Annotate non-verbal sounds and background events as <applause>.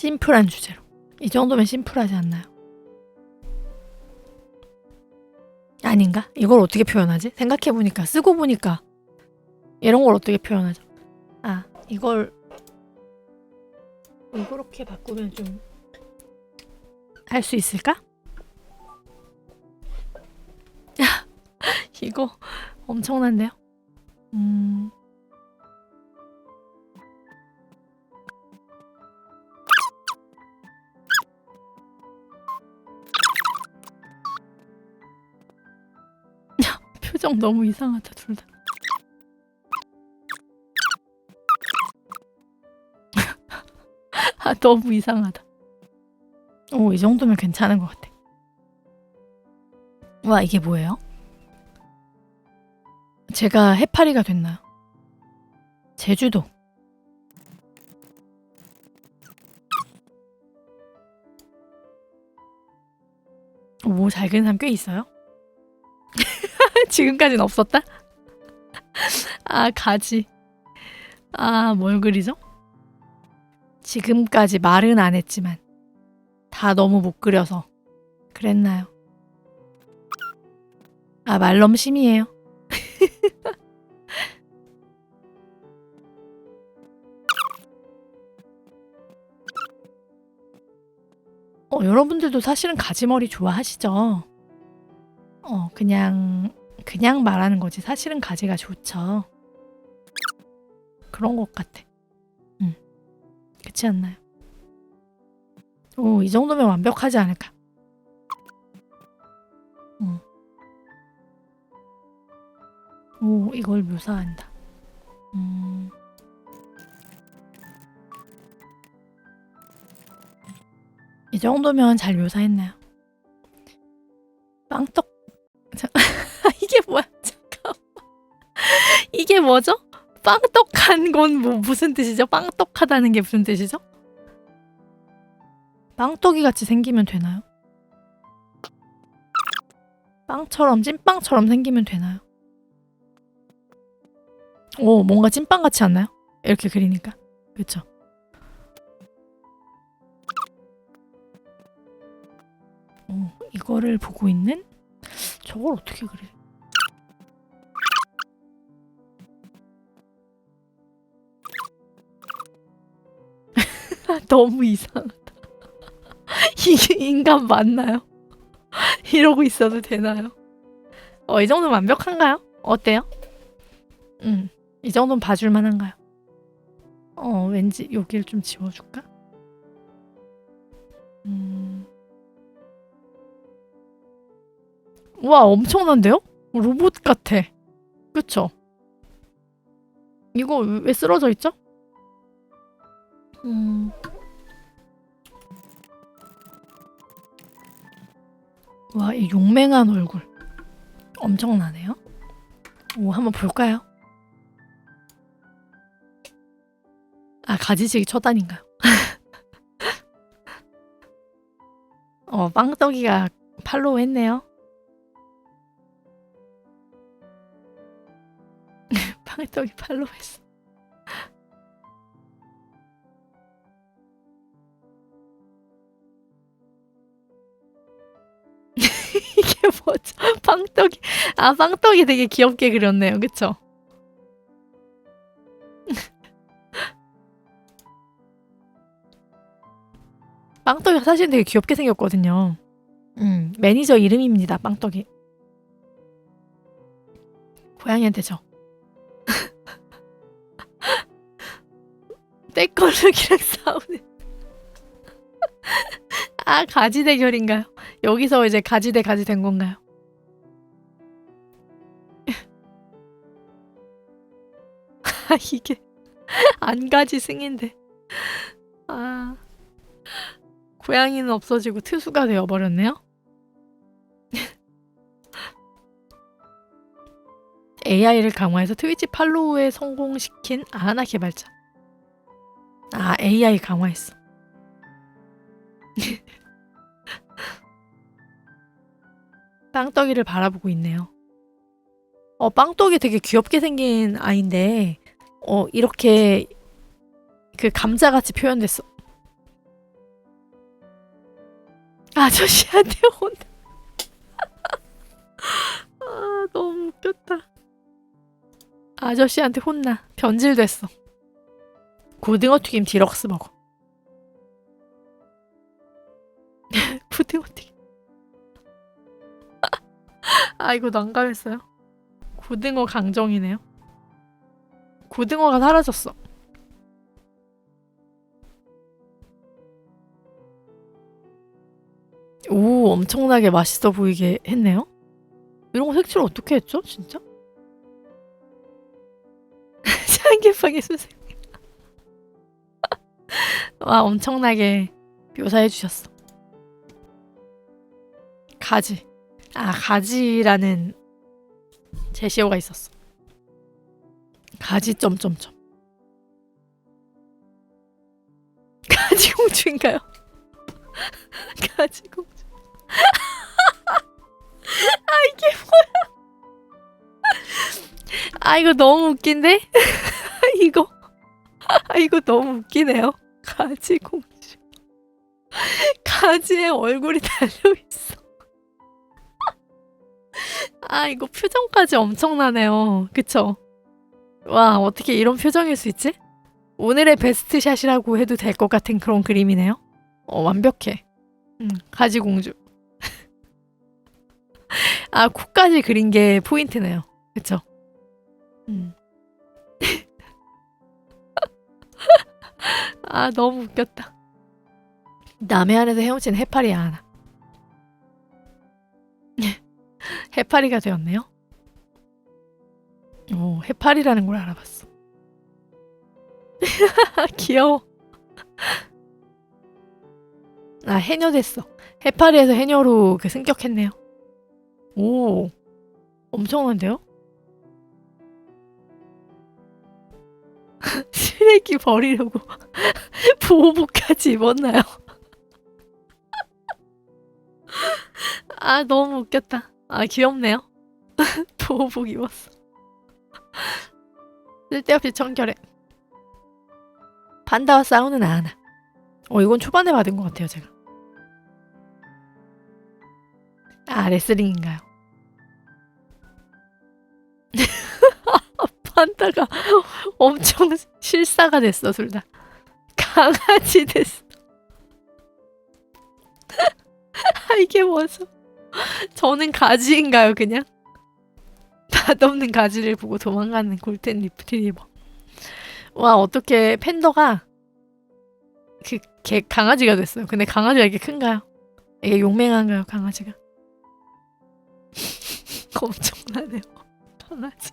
심플한 주제로. 이 정도면 심플하지 않나요? 아닌가? 이걸 어떻게 표현하지? 생각해보니까, 쓰고 보니까, 이런 걸 어떻게 표현하죠? 아, 이걸, 이렇게 바꾸면 좀, 할 수 있을까? 야, <laughs> 이거 엄청난데요? 음. 표정 너무 이상하다, 둘 다. <laughs> 아, 너무 이상하다. 오, 이 정도면 괜찮은 것 같아. 와, 이게 뭐예요? 제가 해파리가 됐나요? 제주도. 오, 잘 그린 사람 꽤 있어요? 지금까지는 없었다? 아, 가지. 아, 뭘 그리죠? 지금까지 말은 안 했지만, 다 너무 못 그려서, 그랬나요? 아, 말넘심이에요. <laughs> 어, 여러분들도 사실은 가지머리 좋아하시죠? 어, 그냥, 그냥 말하는 거지. 사실은 가지가 좋죠. 그런 것 같아. 응. 그렇지 않나요? 오, 이 정도면 완벽하지 않을까? 응. 오, 이걸 묘사한다. 음. 이 정도면 잘 묘사했나요? 빵떡 이게 뭐죠? 빵떡한 건 뭐 무슨 뜻이죠? 빵떡하다는 게 무슨 뜻이죠? 빵떡이 같이 생기면 되나요? 빵처럼 찐빵처럼 생기면 되나요? 오 뭔가 찐빵 같지 않나요? 이렇게 그리니까? 오, 이거를 보고 있는 저걸 어떻게 그래? <laughs> 너무 이상하다. <laughs> 이게 인간 맞나요? <laughs> 이러고 있어도 되나요? 어, 이 정도면 완벽한가요? 어때요? 음, 이 정도면 봐줄 만 한가요? 어, 왠지 여기를 좀 지워줄까? 음. 와, 엄청난데요? 로봇 같아. 그쵸? 이거 왜- 왜 쓰러져 있죠? 음. 와, 이 용맹한 얼굴. 엄청나네요. 오, 한번 볼까요? 아, 가지치기 초단인가요? <laughs> 어, 빵떡이가 팔로우 했네요. <laughs> 빵떡이 팔로우 했어. 뭐죠? <laughs> 빵떡이 아 빵떡이 되게 귀엽게 그렸네요, 그쵸? <laughs> 빵떡이가 사실 되게 귀엽게 생겼거든요. 음 매니저 이름입니다, 빵떡이. 고양이한테 죠. <laughs> 떼꺼르기랑 싸우는. 아 가지 대결인가요? 여기서 이제 가지 대 가지 된 건가요? <laughs> 아 이게 안 가지 승인데 아 고양이는 없어지고 트수가 되어 버렸네요. <laughs> AI를 강화해서 트위치 팔로우에 성공시킨 아하나 개발자. 아 AI 강화했어. 빵떡이를 바라보고 있네요. 어, 빵떡이 되게 귀엽게 생긴 아이인데, 어, 이렇게 그 감자같이 표현됐어. 아저씨한테 혼나. <laughs> 아 너무 웃겼다. 아저씨한테 혼나. 변질됐어. 고등어 튀김 디럭스 먹어. <laughs> 고등어 튀김. 아 이거 난감했어요. 고등어 강정이네요. 고등어가 사라졌어. 오, 엄청나게 맛있어 보이게 했네요. 이런 거 색칠 어떻게 했죠, 진짜? <laughs> 샹개빵의 수생. <laughs> 와, 엄청나게 묘사해 주셨어. 가지. 아, 가지라는 제시어가 있었어. 가지 점점점. <laughs> 가지 공주인가요? <laughs> 가지 공주. <laughs> 아 이게 뭐야? 아 이거 너무 웃긴데? 이거 아 이거 너무 웃기네요. 가지 공주. 가지에 얼굴이 달려 있어. 아 이거 표정까지 엄청나네요. 그쵸? 와 어떻게 이런 표정일 수 있지? 오늘의 베스트 샷이라고 해도 될 것 같은 그런 그림이네요. 어 완벽해. 음, 가지 공주. <laughs> 아 코까지 그린 게 포인트네요. 그쵸? 음. <laughs> 아 너무 웃겼다. 남해 안에서 헤엄친 해파리 하나. 해파리가 되었네요. 오, 해파리라는 걸 알아봤어. <laughs> 귀여워. 아, 해녀 됐어. 해파리에서 해녀로 그 승격했네요. 오, 엄청난데요? <laughs> 쓰레기 버리려고 <laughs> 보호복까지 입었나요? 아, 너무 웃겼다. 아, 귀엽네요. <laughs> 보호복 입었어. <laughs> 쓸데없이 청결해. 판다와 싸우는 아나. 어, 이건 초반에 받은 것 같아요, 제가. 아, 레슬링인가요? <laughs> 판다가 엄청 실사가 됐어, 둘 다. 강아지 됐어. 아, 이게 뭐죠? <laughs> 저는 가지인가요, 그냥? <laughs> 맛없는 가지를 보고 도망가는 골든 리트리버. 와, 어떻게 팬더가 그 개 강아지가 됐어요. 근데 강아지가 이렇게 큰가요? 이게 용맹한가요, 강아지가? <laughs> 엄청나네요. 강아지.